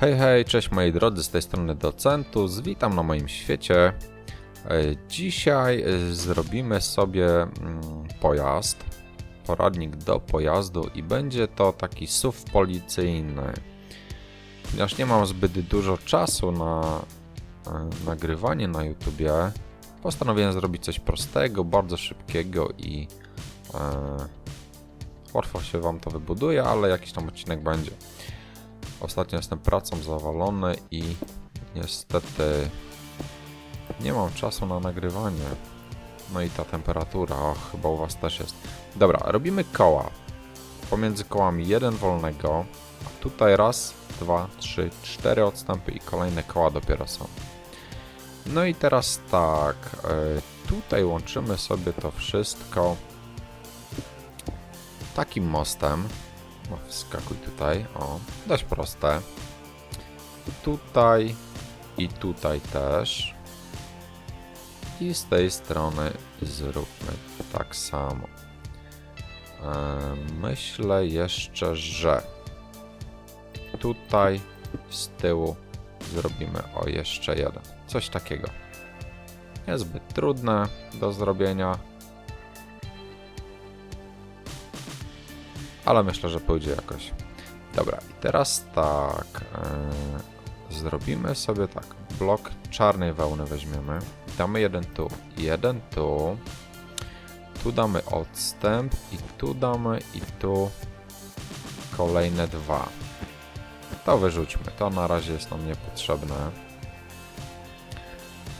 Hej, hej, cześć moi drodzy, z tej strony Docentus, witam na moim świecie. E, Dzisiaj e, zrobimy sobie mm, pojazd, poradnik do pojazdu i będzie to taki SUV policyjny. Ponieważ nie mam zbyt dużo czasu na e, nagrywanie na YouTubie, postanowiłem zrobić coś prostego, bardzo szybkiego i e, łatwo się Wam to wybuduje, ale jakiś tam odcinek będzie. Ostatnio jestem pracą zawalony i niestety nie mam czasu na nagrywanie. No i ta temperatura, o, chyba u Was też jest. Dobra, robimy koła. Pomiędzy kołami jeden wolnego, a tutaj raz, dwa, trzy, cztery odstępy i kolejne koła dopiero są. No i teraz tak, e, tutaj łączymy sobie to wszystko takim mostem. No, wskakuj tutaj, o, dość proste. Tutaj i tutaj też. I z tej strony zróbmy tak samo. E, myślę jeszcze, że tutaj z tyłu zrobimy o jeszcze jeden. Coś takiego. Niezbyt trudne do zrobienia. Ale myślę, że pójdzie jakoś. Dobra, i teraz tak. e, zrobimy sobie tak. Blok czarnej wełny weźmiemy. Damy jeden tu, jeden tu. Tu damy odstęp i tu damy i tu kolejne dwa. To wyrzućmy. To na razie jest nam niepotrzebne.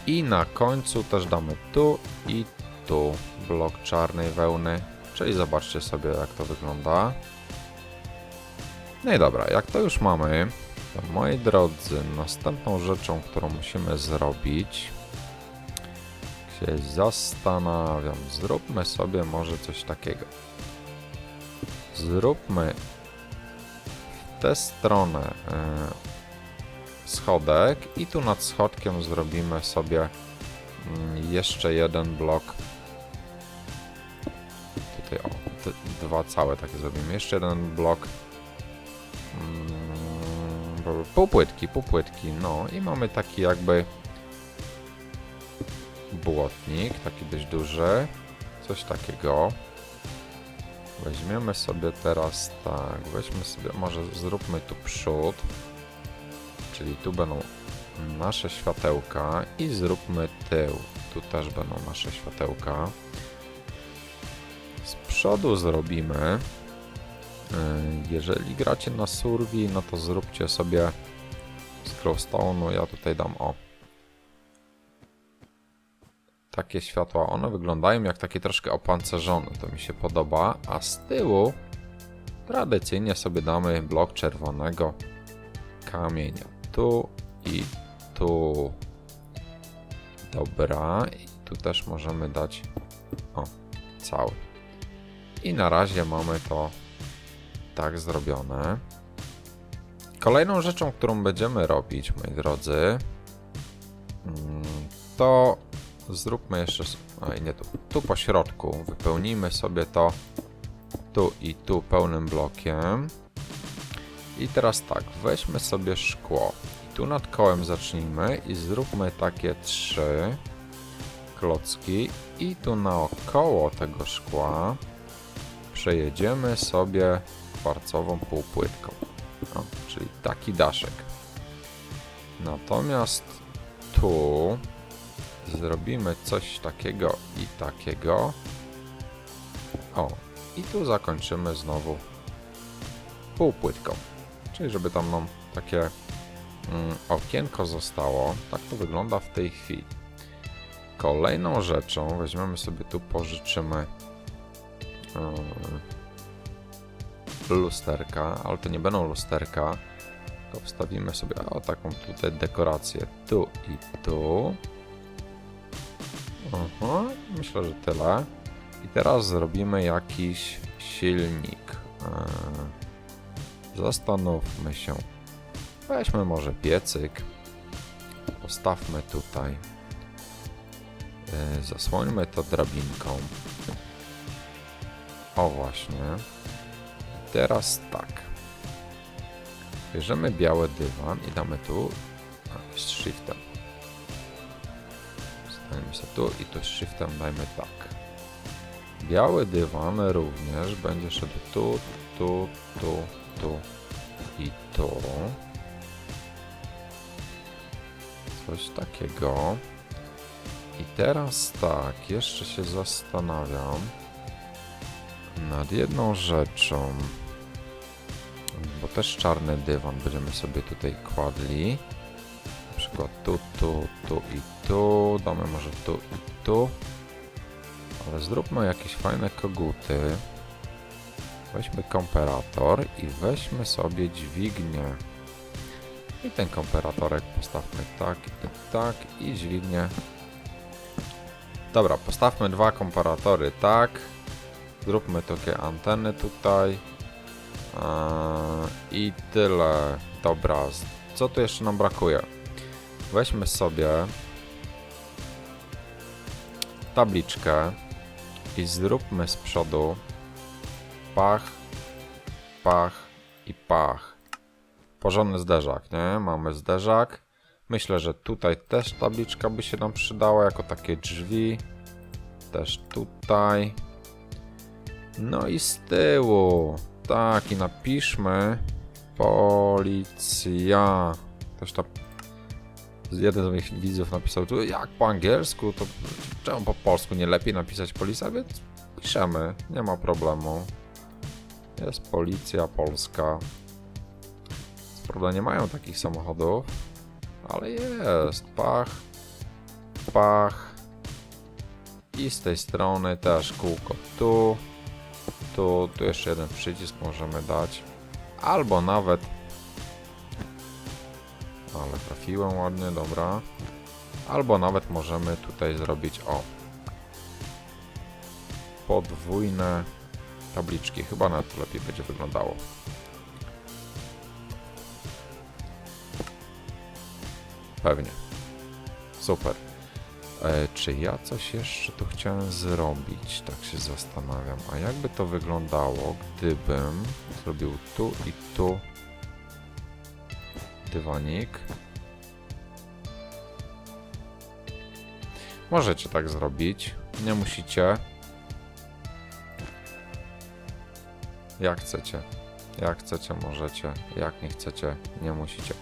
I na końcu też damy tu i tu blok czarnej wełny. Czyli zobaczcie sobie jak to wygląda. No i dobra, jak to już mamy, to moi drodzy, następną rzeczą, którą musimy zrobić, się zastanawiam, zróbmy sobie może coś takiego. Zróbmy w tę stronę e, schodek i tu nad schodkiem zrobimy sobie mm, jeszcze jeden blok tutaj o, d- dwa całe takie zrobimy. Jeszcze jeden blok mm, półpłytki, półpłytki, no i mamy taki jakby błotnik, taki dość duży, coś takiego. Weźmiemy sobie teraz tak, weźmy sobie, może zróbmy tu przód, czyli tu będą nasze światełka i zróbmy tył, tu też będą nasze światełka. Przodu zrobimy. Yy, Jeżeli gracie na survi, no to zróbcie sobie z glowstone'u. Ja tutaj dam o. Takie światła, one wyglądają jak takie troszkę opancerzone, to mi się podoba. A z tyłu tradycyjnie sobie damy blok czerwonego kamienia. Tu i tu. Dobra, i tu też możemy dać o, cały. I na razie mamy to tak zrobione. Kolejną rzeczą, którą będziemy robić, moi drodzy, mm, to zróbmy jeszcze. A nie tu. Tu po środku wypełnijmy sobie to tu i tu pełnym blokiem. I teraz tak, weźmy sobie szkło. Tu nad kołem zacznijmy i zróbmy takie trzy klocki. I tu naokoło tego szkła przejedziemy sobie kwarcową półpłytką. No, czyli taki daszek. Natomiast tu zrobimy coś takiego i takiego. O, i tu zakończymy znowu półpłytką. Czyli żeby tam nam takie mm, okienko zostało. Tak to wygląda w tej chwili. Kolejną rzeczą weźmiemy sobie tu, pożyczymy lusterka, ale to nie będą lusterka, tylko wstawimy sobie o taką tutaj dekorację tu i tu. Aha, myślę, że tyle. I teraz zrobimy jakiś silnik. Yy, zastanówmy się. Weźmy może piecyk. Postawmy tutaj. Yy, zasłońmy to drabinką. O właśnie. Teraz tak. Bierzemy biały dywan i damy tu z shiftem. Staniemy sobie tu i tu z shiftem dajmy tak. Biały dywan również będzie szedł tu, tu, tu, tu i tu. Coś takiego. I teraz tak, jeszcze się zastanawiam nad jedną rzeczą. Bo też czarny dywan będziemy sobie tutaj kładli. Na przykład tu, tu, tu i tu. Damy może tu i tu. Ale zróbmy jakieś fajne koguty. Weźmy komperator i weźmy sobie dźwignię. I ten komperatorek postawmy tak i tak i dźwignię. Dobra, postawmy dwa komparatory tak. Zróbmy takie anteny tutaj. Eee, I tyle. Dobra, co tu jeszcze nam brakuje? Weźmy sobie tabliczkę i zróbmy z przodu pach, pach i pach. Porządny zderzak, nie? Mamy zderzak. Myślę, że tutaj też tabliczka by się nam przydała jako takie drzwi. Też tutaj. No i z tyłu. Tak, i napiszmy policja. Też ta jeden z moich widzów napisał tu jak po angielsku, to czemu po polsku nie lepiej napisać policja, więc piszemy, nie ma problemu. Jest policja polska. Prawda nie mają takich samochodów, ale jest. Pach, pach. I z tej strony też kółko tu. Tu, tu jeszcze jeden przycisk możemy dać. Albo nawet. Ale trafiłem ładnie, dobra. Albo nawet możemy tutaj zrobić o. Podwójne tabliczki. Chyba na to lepiej będzie wyglądało. Pewnie. Super. E, czy ja coś jeszcze tu chciałem zrobić? Tak się zastanawiam. A jakby to wyglądało, gdybym zrobił tu i tu dywanik? Możecie tak zrobić. Nie musicie. Jak chcecie. Jak chcecie, możecie. Jak nie chcecie, nie musicie.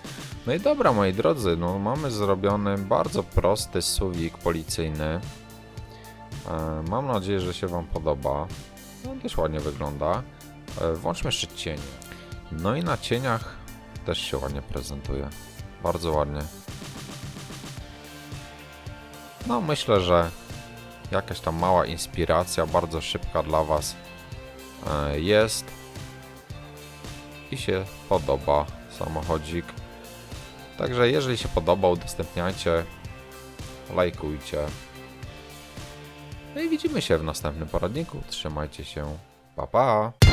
No i dobra, moi drodzy, no mamy zrobiony bardzo prosty suwik policyjny. E, mam nadzieję, że się Wam podoba. No, dość ładnie wygląda. E, włączmy jeszcze cienie. No i na cieniach też się ładnie prezentuje. Bardzo ładnie. No myślę, że jakaś tam mała inspiracja, bardzo szybka dla Was e, jest. I się podoba samochodzik. Także jeżeli się podoba, udostępniajcie, lajkujcie. No i widzimy się w następnym poradniku. Trzymajcie się. Pa pa!